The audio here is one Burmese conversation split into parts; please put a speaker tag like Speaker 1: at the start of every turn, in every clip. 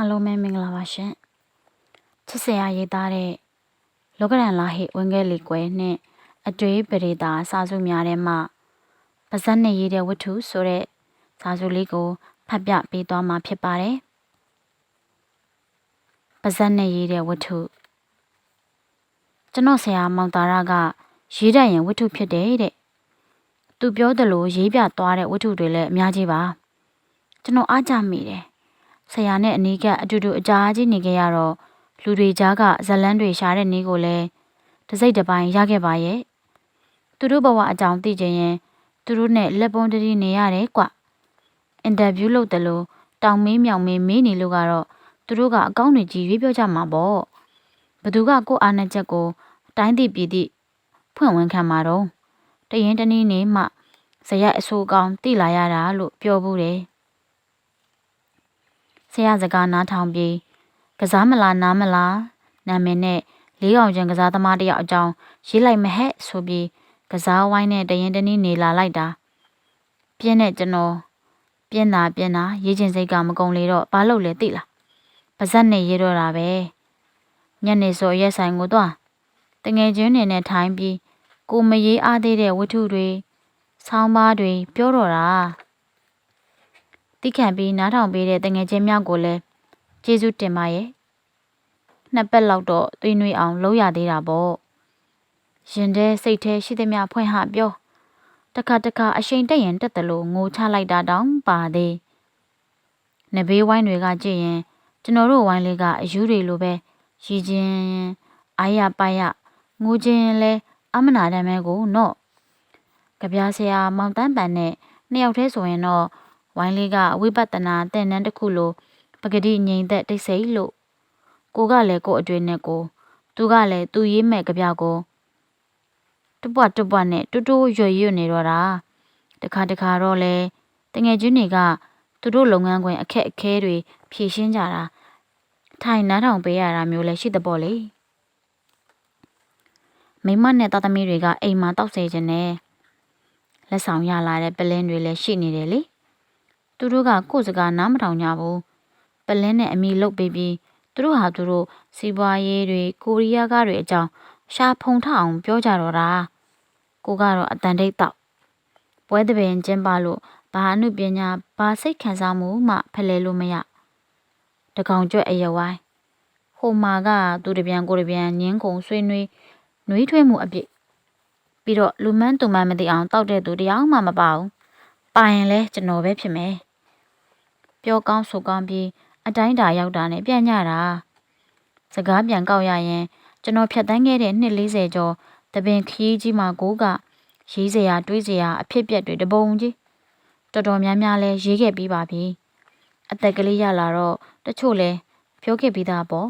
Speaker 1: အားလုံးပဲမင်္ဂလာပါရှင်ချစ်စရာရေးသားတဲ့လောကရန်လာဟိဝင်ခဲ့လီကွယ်နှင့်အတွေ့ပရိသာစာစုများထဲမှပါဇက်နဲ့ရေးတဲ့ဝတ္ထုဆိုတဲ့စာစုလေးကိုဖတ်ပြပေးသွားမှာဖြစ်ပါတယ်ပါဇက်နဲ့ရေးတဲ့ဝတ္ထုကျွန်တော်ဆရာမောင်တာရကရေးတတ်ရင်ဝတ္ထုဖြစ်တယ်တဲ့သူပြောသလိုရေးပြသွားတဲ့ဝတ္ထုတွေလည်းအများကြီးပါကျွန်တော်အားကြမိတယ် ဆရာနဲ့အနီးကအတူတူအကြာကြီးနေခဲ့ရတော့လူတွေကြားကဇလန်းတွေရှာတဲ့နေကိုလည်းတစ်စိတ်တစ်ပိုင်းရခဲ့ပါရဲ့သူတို့ဘဝအကြောင်းသိချင်ရင်သူတို့နဲ့လက်ပွန်းတတိနေရတယ်ကွအင်တာဗျူးလုပ်တယ်လို့တောင်မင်းမြောင်မင်းမေးနေလို့ကတော့သူတို့ကအကောင့်တွေကြီးရွေးပြောကြမှာပေါ့ဘသူကကိုအားနဲ့ချက်ကိုတိုင်းသိပြည်သိဖွင့်ဝင်ခံမှာတော့တရင်တနည်းနေမှဇရက်အဆိုးကောင်းတိလာရတာလို့ပြောဘူးတယ် ဆရာစကားနားထောင်ပြီးကစားမလားနားမလားနာမည်နဲ့လေးအောင်ကျန်ကစားသမားတယောက်အကြောင်းရေးလိုက်မဟဲ့ဆိုပြီးကစားဝိုင်းနဲ့တရင်တနည်းနေလာလိုက်တာပြင်းတဲ့ကျွန်တော်ပြင်းတာပြင်းတာရေးချင်စိတ်ကမကုံလေတော့ဘာလို့လဲသိလားပါဇက်နဲ့ရေးတော့တာပဲညနေစောရက်ဆိုင်ကိုသွားတငယ်ချင်းတွေနဲ့ထိုင်းပြီးကိုမရေးအားသေးတဲ့ဝတ္ထုတွေဆောင်းပါးတွေပြောတော့တာ တိခံပြီးနားထောင်ပေးတဲ့တငယ်ချင်းများကိုလည်းကျေးဇူးတင်ပါရဲ့နှစ်ပတ်လောက်တော့သွေးနွေးအောင်လုပ်ရသေးတာပေါ့ရင်ထဲစိတ်ထဲရှိသမျှဖွင့်ဟပြောတခါတခါအရှိန်တက်ရင်တက်တယ်လို့ငိုချလိုက်တာတောင်ပါသေးနဘေးဝိုင်းတွေကကြည့်ရင်ကျွန်တော်တို့ဝိုင်းလေးကအယူတွေလိုပဲရည်ချင်းအာရပါရငိုချင်းလဲအမနာတမ်းမဲကိုနော်ကြပြားဆရာမောင်တန်းပန်နဲ့နှစ်ယောက်တည်းဆိုရင်တော့ ဝိုင်းလေးကဝိပဿနာသင်တန်းတစ်ခုလိုပဂတိငြိမ်သက်တိတ်ဆိတ်လို့ကိုကလည်းကိုအတွေ့နဲ့ကို သူကလည်းသူရေးမဲ့ကြပြကိုတပွတ်တပွတ်နဲ့တူတူရွရွနေတော့တာတခါတခါတော့လေတငယ်ချင်းတွေကသူတို့လုပ်ငန်းခွင်အခက်အခဲတွေဖြေရှင်းကြတာထိုင်နားထောင်ပေးရတာမျိုးလည်းရှိတဲ့ပေါ့လေမိမနဲ့သားသမီးတွေကအိမ်မှာတောက်စေခြင်းနဲ့လက်ဆောင်ရလာတဲ့ပလင်းတွေလည်းရှိနေတယ်လေ သူတို့ကကိုယ့်စကားနားမထောင်ကြဘူးပလင်းနဲ့အမိလုတ်ပေးပြီးသူတို့ဟာသူတို့စီးပွားရေးတွေကိုရီးယားကားတွေအကြောင်းရှာဖုံထအောင်ပြောကြတော့တာကိုကတော့အတန်တိတ်တော့ပွဲတပင်ကျင်းပလို့ဘာအမှုပညာဘာစိတ်ခံစားမှုမှဖလှယ်လို့မရတကောင်ကျွတ်အယဝိုင်းဟိုမာကသူတပြန်ကိုတပြန်ညင်းခုံဆွေးနွေးနှွေးထွေးမှုအပြစ်ပြီးတော့လူမန်းသူမန်းမသိအောင်တောက်တဲ့သူတယောက်မှမပါဘူးပါရင်လဲကျွန်တော်ပဲဖြစ်မယ် ပြောကောင်းဆိုကောင်းပြီးအတိုင်းတာရောက်တာနဲ့ပြန်ညတာစကားပြန်ကောက်ရရင်ကျွန်တော်ဖြတ်တန်းခဲ့တဲ့နှစ်40ကျော်တပင်ခရီးကြီးမှာကိုကရေးစရာတွေးစရာအဖြစ်ပြက်တွေတပုံကြီးတော်တော်များများလဲရေးခဲ့ပြီးပါပြီအသက်ကလေးရလာတော့တချို့လဲပြောခဲ့ပြီးသားပေါ့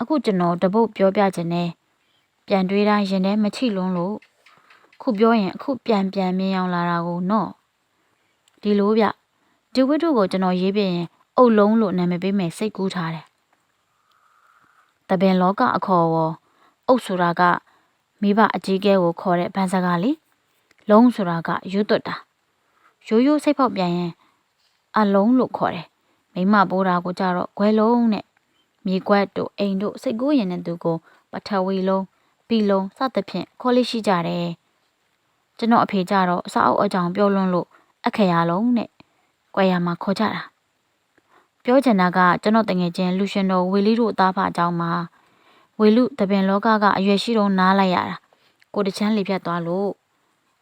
Speaker 1: အခုကျွန်တော်တပုတ်ပြောပြခြင်းနဲ့ပြန်တွေးတိုင်းရင်ထဲမချိလွန်းလို့ခုပြောရင်အခုပြန်ပြန်မြင်အောင်လာတာကိုနော်ဒီလိုဗျ ဒီဝိတုကိုကျွန်တော်ရေးပြရင်အုတ်လုံးလို့နာမည်ပေးမယ်စိတ်ကူးထားတယ်တပင်လောကအခေါ်ဝအုတ်ဆိုတာကမိဘအကြီးကဲကိုခေါ်တဲ့ဗန်စကားလေလုံးဆိုတာကရွတ်တွတ်တာရိုးရိုးစိတ်ဖောက်ပြန်ရင်အလုံးလို့ခေါ်တယ်မိမပိုးတာကိုကြတော့ခွဲလုံးနဲ့မြေကွက်တို့အိမ်တို့စိတ်ကူးရင်တဲ့သူကိုပထဝီလုံးပြီးလုံးစသဖြင့်ခေါ်လိရှိကြတယ်ကျွန်တော်အဖေကြတော့အစအုပ်အကြောင်းပြောလွန်းလို့အခရာလုံးနဲ့ ကွယ်ရမှာခေါ်ကြတာပြောချင်တာကကျွန်တော်တငယ်ချင်းလူရှင်တော်ဝေလီတို့အသားဖအကြောင်းမှာဝေလူတပင်လောကကအရွယ်ရှိတော့နားလိုက်ရတာကိုတချမ်းလေဖြတ်သွားလို့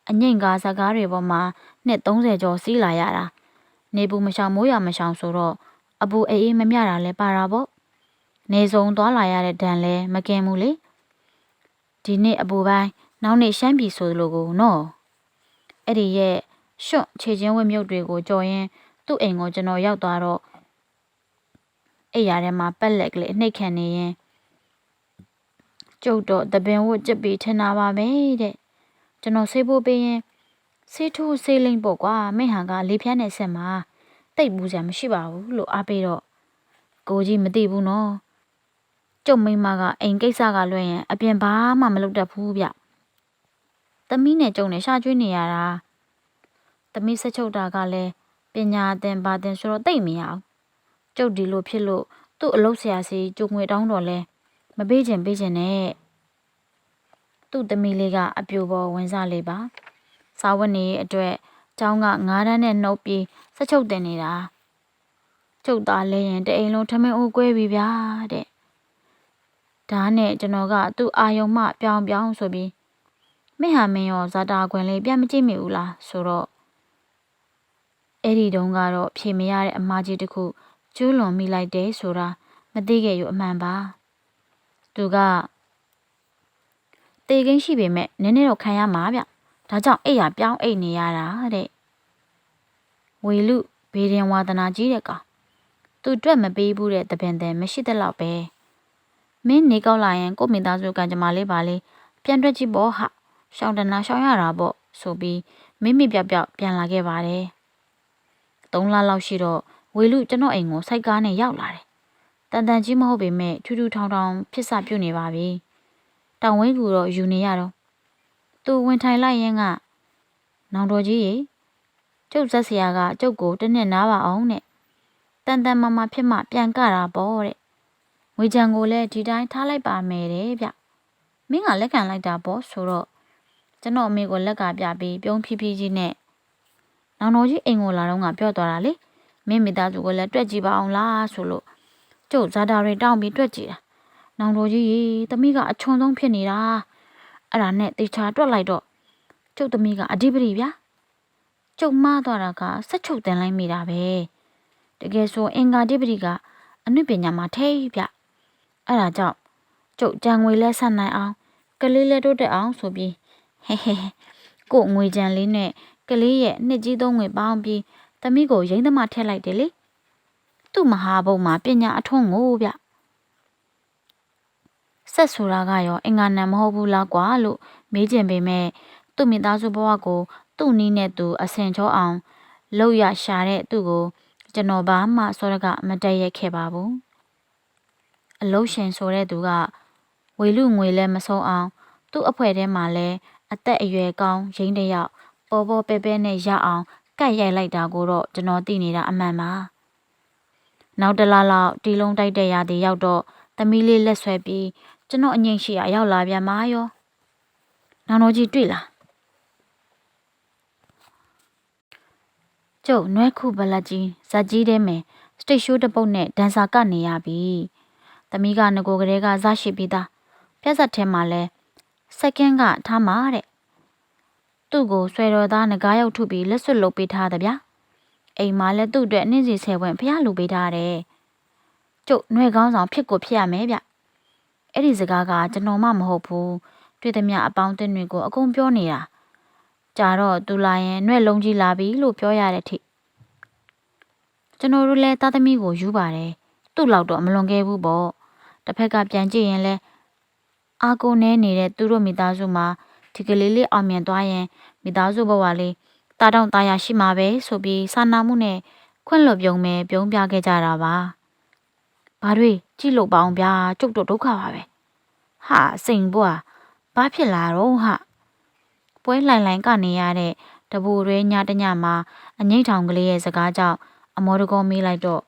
Speaker 1: အငိမ့်ကားဇကားတွေပေါ်မှာနှစ်30ကျော်စီးလာရတာနေဘူးမရှောင်မိုးရမရှောင်ဆိုတော့အပူအေးအေးမမြတာလဲပါတာပေါ့နေစုံသွားလာရတဲ့ဒဏ်လဲမကင်ဘူးလေဒီနေ့အပူပိုင်းနောက်နေ့ရှမ်းပြည်ဆိုလိုကိုနော်အဲ့ဒီရဲ့ ရှွန့်ခြေချင်းဝက်မြုပ်တွေကိုကြော်ရင်သူ့အိမ်ကိုကျွန်တော်ရောက်သွားတော့အိယာထဲမှာပက်လက်ကလေးအနှိတ်ခံနေရင်ကျုပ်တော့တပင်ဝတ်ကြက်ပြီးထင်တာပါပဲတဲ့ကျွန်တော်ဆေးဖို့ပေးရင်ဆေးထိုးဆေးလိမ့်ပေါ့ကွာမိဟန်ကလေးဖြန်းနေဆက်မှာတိတ်ဘူးစရာမရှိပါဘူးလို့အားပေးတော့ကိုကြီးမသိဘူးနော်ကျုပ်မိမကအိမ်ကိစ္စကလွှဲရင်အပြင်ဘာမှမလုပ်တတ်ဘူးဗျသမီးနဲ့ကျုံနဲ့ရှာကျွေးနေရတာ သမီးဆက်ချုပ်တာကလည်းပညာသင်ပါသင်ဆိုတော့တိတ်မရအောင်ကျုပ်ဒီလိုဖြစ်လို့သူ့အလုပ်ဆရာစီကြုံငွေတောင်းတော့လဲမပေးချင်ပေးချင်နဲ့သူ့သမီးလေးကအပြိုပေါ်ဝင်စားလေးပါစာဝတ်နေရေးအတွက်ကျောင်းကငါးတန်းနဲ့နှုတ်ပြီးစက်ချုပ်တင်နေတာကျုပ်သားလဲရင်တအိမ်လုံးထမင်းအိုးကွဲပြီဗျာတဲ့ဒါနဲ့ကျွန်တော်ကသူ့အာယုံမှပြောင်းပြောင်းဆိုပြီးမင်းဟာမင်းရောဇာတာခွင်လေးပြန်မကြည့်မိဘူးလားဆိုတော့ အဲ့ဒီတုန်းကတော့ဖြေမရတဲ့အမားကြီးတစ်ခုကျူးလွန်မိလိုက်တယ်ဆိုတာမသိခဲ့ရအမှန်ပါသူကတေကိန်းရှိပေမဲ့နည်းနည်းတော့ခံရမှာဗျဒါကြောင့်အိတ်ရပြောင်းအိတ်နေရတာတဲ့ဝေလူဘေးရင်ဝါသနာကြီးတဲ့ကောင်သူတွက်မပေးဘူးတဲ့တပင်တယ်မရှိတဲ့လောက်ပဲမင်းနေကောက်လာရင်ကိုမိသားစုကကြမ္မာလေးပါလေးပြန်တွက်ကြည့်ပေါ့ဟာရှောင်းတနာရှောင်းရတာပေါ့ဆိုပြီးမိမိပြောက်ပြောက်ပြန်လာခဲ့ပါတယ် သုံးလလောက်ရှိတော့ဝေလူကျွန်တော်အိမ်ကိုစိုက်ကားနဲ့ရောက်လာတယ်တန်တန်ကြီးမဟုတ်ပေမဲ့ထူးထူးထောင်ထောင်ဖြစ်စပြုတ်နေပါပြီတောင်ဝင်းကူတော့ယူနေရတော့သူဝင်ထိုင်လိုက်ရင်ကနောင်တော်ကြီးရေကျုပ်ဇက်ဆရာကကျုပ်ကိုတစ်နှစ်နားပါအောင်တဲ့တန်တန်မမဖြစ်မှပြန်ကတာပေါ့တဲ့ငွေချံကိုလည်းဒီတိုင်းထားလိုက်ပါမယ်တဲ့ဗျမင်းကလက်ခံလိုက်တာပေါ့ဆိုတော့ကျွန်တော်အမေကိုလက်ကပြပြီးပြုံးဖြည်းဖြည်းကြီးနဲ့ နောင်တော်ကြီးအိမ်ကိုလာတော့ကပြောသွားတာလေမင်းမိသားစုကိုလည်းတွက်ကြည့်ပါအောင်လားဆိုလို့ကျုပ်ဇာတာတွေတောင်းပြီးတွက်ကြည့်တာနောင်တော်ကြီးရေသမီးကအချွန်ဆုံးဖြစ်နေတာအဲ့ဒါနဲ့တေချာတွက်လိုက်တော့ကျုပ်သမီးကအဓိပတိဗျာကျုပ်မှားသွားတာကစက်ချုပ်တင်လိုက်မိတာပဲတကယ်ဆိုအင်္ဂါဓိပတိကအနုပညာမှာထိဗျအဲ့ဒါကြောင့်ကျုပ်ကြံငွေလဲဆက်နိုင်အောင်ကလေးလဲတိုးတက်အောင်ဆိုပြီးဟဲဟဲကို့ငွေကြံလေးနဲ့ ကလေးရဲ့နှစ်ကြီးသုံးငွေပေါင်းပြီးသမီးကိုရိမ့်သမားထည့်လိုက်တယ်လေသူ့မဟာဘုံမှာပညာအထွန်းကိုဗျဆက်ဆိုတာကရောအင်္ဂါနံမဟုတ်ဘူးလားကွာလို့မေးကြင်ပေမဲ့သူ့မိသားစုဘဝကို သူ့နီးနဲ့သူအဆင်ချောအောင်လှုပ်ရရှာတဲ့သူ့ကို ကျွန်တော်ဘာမှစောရကမတည့်ရက်ခဲ့ပါဘူးအလုံးရှင်ဆိုတဲ့သူကဝေလူငွေလဲမဆုံးအောင် သူ့အဖွဲ့ထဲမှာလဲအသက်အရွယ်ကောင်းရင်းတယောက် ပေါ်ပေါ်ပဲပဲနဲ့ရအောင်ကတ်ရိုက်လိုက်တာကိုတော့ကျွန်တော်သိနေတာအမှန်ပါနောက်တလားလောက်တီလုံးတိုက်တဲ့ရာဒီရောက်တော့သမီးလေးလက်ဆွဲပြီးကျွန်တော်အငိမ့်ရှိရရောက်လာပြန်ပါရောနောင်တော်ကြီးတွေ့လားကျုပ်နွဲခုဘလက်ကြီးဇက်ကြီးတဲမယ်စတိတ်ရှိုးတစ်ပုတ်နဲ့ဒန်ဆာကနေရပြီသမီးကငကိုကလေးကဇရှိပြီးသားပြက်ဆက်ထဲမှာလဲစက္ကန့်ကထားမှာတဲ့ သူ့ကိုဆွဲတော်သားငကားရောက်ထုပြီးလက်စွပ်လုပ်ပေးထားတယ်ဗျာအိမ်မှာလည်းသူ့အတွက်နှင်းစီဆယ်ဝင်ဖျားလူပေးထားတယ်ကျုပ်နှွဲကောင်းဆောင်ဖြစ်ကိုဖြစ်ရမယ်ဗျအဲ့ဒီစကားကကျွန်တော်မှမဟုတ်ဘူးတွေ့သမျှအပေါင်းအသင်းတွေကိုအကုန်ပြောနေတာကြာတော့သူလာရင်နှွဲလုံးကြီးလာပြီလို့ပြောရတဲ့ထိကျွန်တော်တို့လည်းသားသမီးကိုယူပါတယ်သူ့လောက်တော့မလွန်ခဲ့ဘူးပေါ့တစ်ဖက်ကပြန်ကြည့်ရင်လဲအာကိုနဲနေတဲ့သူတို့မိသားစုမှာ ဒီကလေးလေးအောင်မြင်သွားရင်မိသားစုဘဝလေးတာတောင့်တာယာရှိမှာပဲဆိုပြီးစာနာမှုနဲ့ခွင့်လွတ်ပြုံးမယ်ပြုံးပြခဲ့ကြတာပါဘာတွေကြည့်လို့ပေါအောင်ဗျာကျုပ်တို့ဒုက္ခပါပဲဟာစိန်ဘွားဘာဖြစ်လာတော့ဟာပွဲလှိုင်လှိုင်ကနေရတဲ့တဘူရဲညတညမှာအငိမ့်ထောင်ကလေးရဲ့စကားကြောင့်အမောတကောမေးလိုက်တော့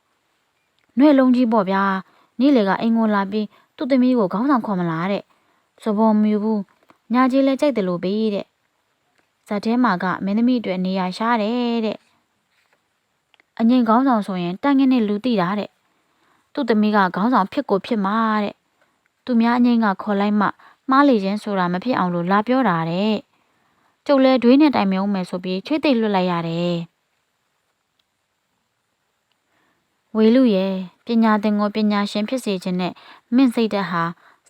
Speaker 1: နှွဲလုံးကြီးပေါ့ဗျာနေ့လေကအိမ်ကိုလာပြီးသူ့သမီးကိုခေါင်းဆောင်ခေါ်မလားတဲ့စပေါ်မူဘူး ညာကြီးလဲကြိုက်တယ်လို့ပဲတဲ့ဇက်ထဲမှာကမင်းသမီးအတွက်နေရာရှားတယ်တဲ့အငိမ့်ခေါင်းဆောင်ဆိုရင်တန်ငင်းနဲ့လူတိတာတဲ့သူ့သမီးကခေါင်းဆောင်ဖြစ်ကိုဖြစ်မှာတဲ့သူများအငိမ့်ကခေါ်လိုက်မှမှားလေခြင်းဆိုတာမဖြစ်အောင်လို့လာပြောတာတဲ့ကျုပ်လဲဒွေးနဲ့တိုင်မြုံမယ်ဆိုပြီးချွေးသိပ်လွတ်လိုက်ရတယ်ဝေလူရဲ့ပညာသင်ကိုပညာရှင်ဖြစ်စေခြင်းနဲ့မင့်စိတ်သက်ဟာ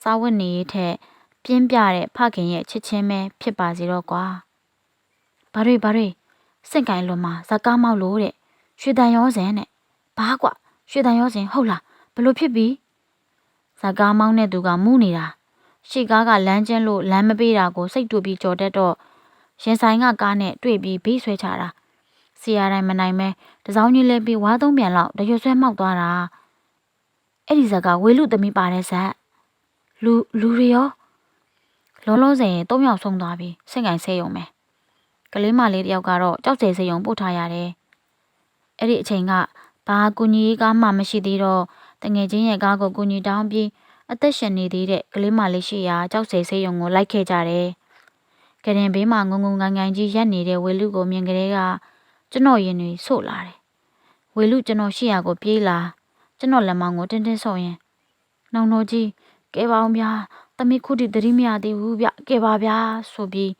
Speaker 1: စာဝတ်နေရေးထက် ပြင်းပြတဲ့ဖခင်ရဲ့ချစ်ချင်းပဲဖြစ်ပါစေတော့ကွာဘာတွေဘာတွေစင့်ကင်လွန်မှာဇကားမောက်လို့တဲ့ရွှေတန်ရောစင်တဲ့ဘာကွာရွှေတန်ရောစင်ဟုတ်လားဘလို့ဖြစ်ပြီဇကားမောင်းတဲ့သူကမူးနေတာရှေ့ကားကလမ်းကျင်းလို့လမ်းမပေးတာကိုစိတ်တူပြီးကြော်တတ်တော့ရင်ဆိုင်ကကားနဲ့တွေ့ပြီးဘေးဆွဲချတာစီရတိုင်းမနိုင်မဲတစောင်းကြီးလဲပြီးဝါသုံးပြန်လောက်တရွဆွဲမောက်သွားတာအဲ့ဒီဇက်ကဝေလူသမီးပါတဲ့ဇက်လူလူတွေရော လုံးလုံးစင်သုံးယောက်ဆုံးသွားပြီစင့်ကင်ဆဲယုံမယ်ကလေးမလေးတယောက်ကတော့ကြောက်စဲစဲယုံပို့ထားရတယ်အဲ့ဒီအချိန်ကဘဘာကူညီရေးကားမှမရှိသေးတော့တငယ်ချင်းရဲ့ကားကိုကူညီတောင်းပြီးအသက်ရှင်နေသေးတဲ့ကလေးမလေးရှိရာကြောက်စဲဆေးရုံကိုလိုက်ခဲ့ကြတယ်။ကရင်ဘေးမှာငုံငုံငိုင်ငိုင်ကြီးရက်နေတဲ့ဝေလူကိုမြင်ကလေးကကျွန်တော်ရင်တွေဆို့လာတယ်။ဝေလူကျွန်တော်ရှိရာကိုပြေးလာကျွန်တော်လက်မောင်းကိုတင်းတင်းဆုပ်ရင်နောင်တော်ကြီးကဲပါအောင်ဗျာ သမီးခုထိသတိမရသေးဘူးဗျကဲပါဗျာဆိုပြီး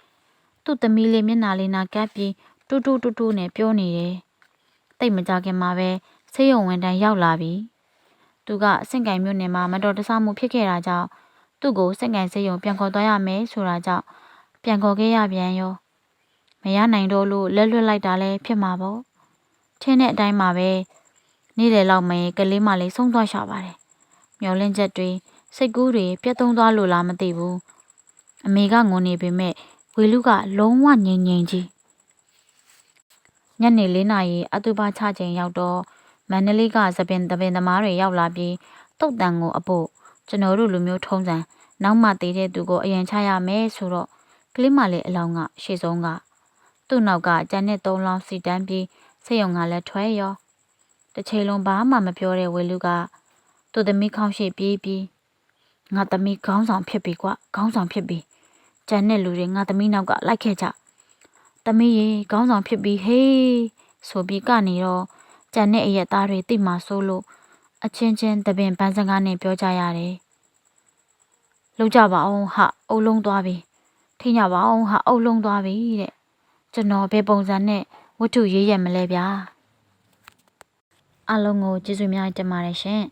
Speaker 1: သူ့သမီးလေးမျက်နှာလေးနာကပ်ပြီးတူတူတူတူနဲ့ပြောနေတယ်။တိတ်မကြခင်မှာပဲဆေးရုံဝန်တန်းရောက်လာပြီ။သူကစင့်ကင်မြို့နယ်မှာမတော်တဆမှုဖြစ်ခဲ့တာကြောင့်သူ့ကိုစင့်ကင်ဆေးရုံပြန်ခေါ်သွားရမယ်ဆိုတာကြောင့်ပြန်ခေါ်ခဲ့ရပြန်ရောမရနိုင်တော့လို့လက်လွတ်လိုက်တာလည်းဖြစ်မှာပေါ့။ထင်းတဲ့အတိုင်းမှာပဲနေ့လယ်လောက်မယ်ကလေးမလေးဆုံးသွားရှာပါတယ်။မျောလင့်ချက်တွေ စိတ်ကူးတွေပြတ်သုံးသွားလို့လားမသိဘူး။အမေကငုံနေပေမဲ့ဝေလူကလုံးဝငြိမ်ငြိမ်ကြီးညနေ၄နာရီအတူပါချချိန်ရောက်တော့မန္တလေးကသပင်သပင်သမားတွေရောက်လာပြီးတုတ်တန်ကိုအဖို့ကျွန်တော်တို့လူမျိုးထုံးစံနောက်မှတည်တဲ့သူကိုအရင်ချရမယ်ဆိုတော့ကလေးမလေးအလောင်းကရှေ့ဆုံးကသူ့နောက်ကကျန်တဲ့သုံးလောင်းစီတန်းပြီးစိတ်ယုံကလည်းထွဲရောတစ်ချိန်လုံးဘာမှမပြောတဲ့ဝေလူကသူ့သမီးခေါင်းရှိပြေးပြီး ငါသမီးခေါင်းဆောင်ဖြစ်ပြီကွခေါင်းဆောင်ဖြစ်ပြီကျန်တဲ့လူတွေငါသမီးနောက်ကလိုက်ခဲ့ကြသမီးရေခေါင်းဆောင်ဖြစ်ပြီဟေးဆိုပြီးကနေတော့ကျန်တဲ့အရက်သားတွေတိတ်မှဆိုးလို့အချင်းချင်းတပင်ပန်းစကားနဲ့ပြောကြရတယ်လောက်ကြပါအောင်ဟာအုပ်လုံးသွားပြီထိညပါအောင်ဟာအုပ်လုံးသွားပြီတဲ့ကျွန်တော်ဘယ်ပုံစံနဲ့ဝတ္ထုရေးရမလဲဗျာအလုံးကိုကျေးဇူးများတင်ပါတယ်ရှင်